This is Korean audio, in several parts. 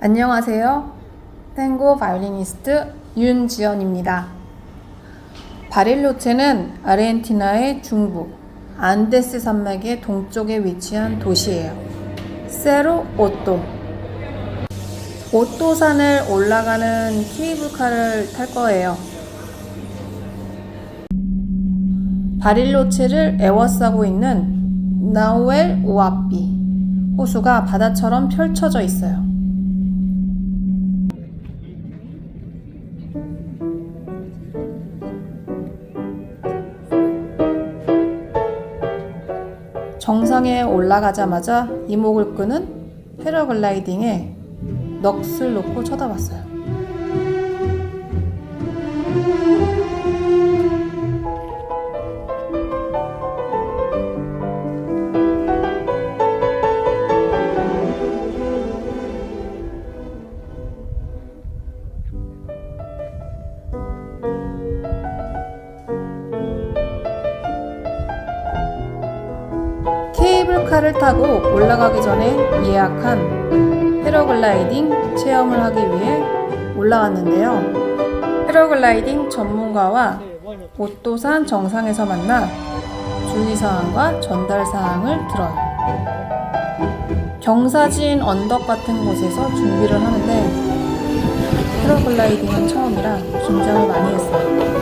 안녕하세요. 탱고 바이올리니스트 윤지연입니다. 바릴로체는 아르헨티나의 중부 안데스 산맥의 동쪽에 위치한 도시예요. 세로 오토. 오토산을 올라가는 케이블카를 탈 거예요. 바릴로체를 에워싸고 있는 나우엘 우아삐 호수가 바다처럼 펼쳐져 있어요. 정상에 올라가자마자 이목을 끄는 패러글라이딩에 넋을 놓고 쳐다봤어요. 케이블카를 타고 올라가기 전에 예약한 패러글라이딩 체험을 하기 위해 올라왔는데요. 패러글라이딩 전문가와 오토산 정상에서 만나 주의사항과 전달사항을 들어요. 경사진 언덕 같은 곳에서 준비를 하는데 패러글라이딩은 처음이라 긴장을 많이 했어요.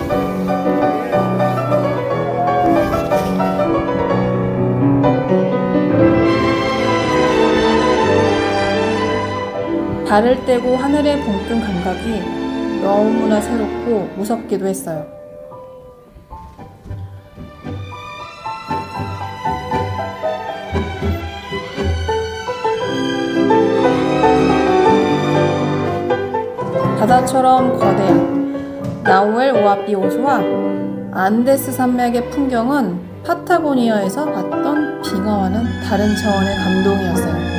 발을 떼고 하늘에 봉뜬 감각이 너무나 새롭고 무섭기도 했어요. 바다처럼 거대한 나우엘 오아삐 호수와 안데스 산맥의 풍경은 파타고니아에서 봤던 빙하와는 다른 차원의 감동이었어요.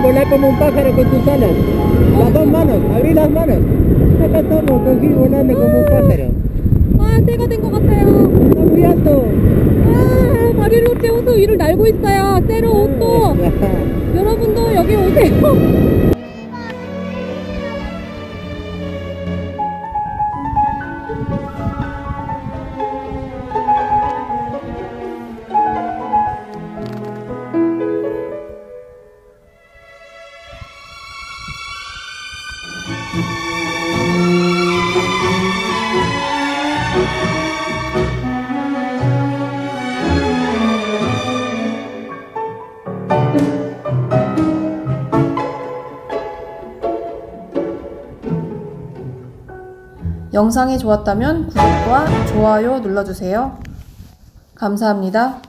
A ver, volá como un pájaro con tus alas. Las dos manos, abrí las manos. Acá estamos, cogí volando como un pájaro. 와, 새가 된 것 같아요. Está muy alto. 아, 바릴로체 호수 위를 날고 있어요. 세로 오토. 여러분도 여기 오세요. 영상이 좋았다면 구독과 좋아요 눌러주세요. 감사합니다.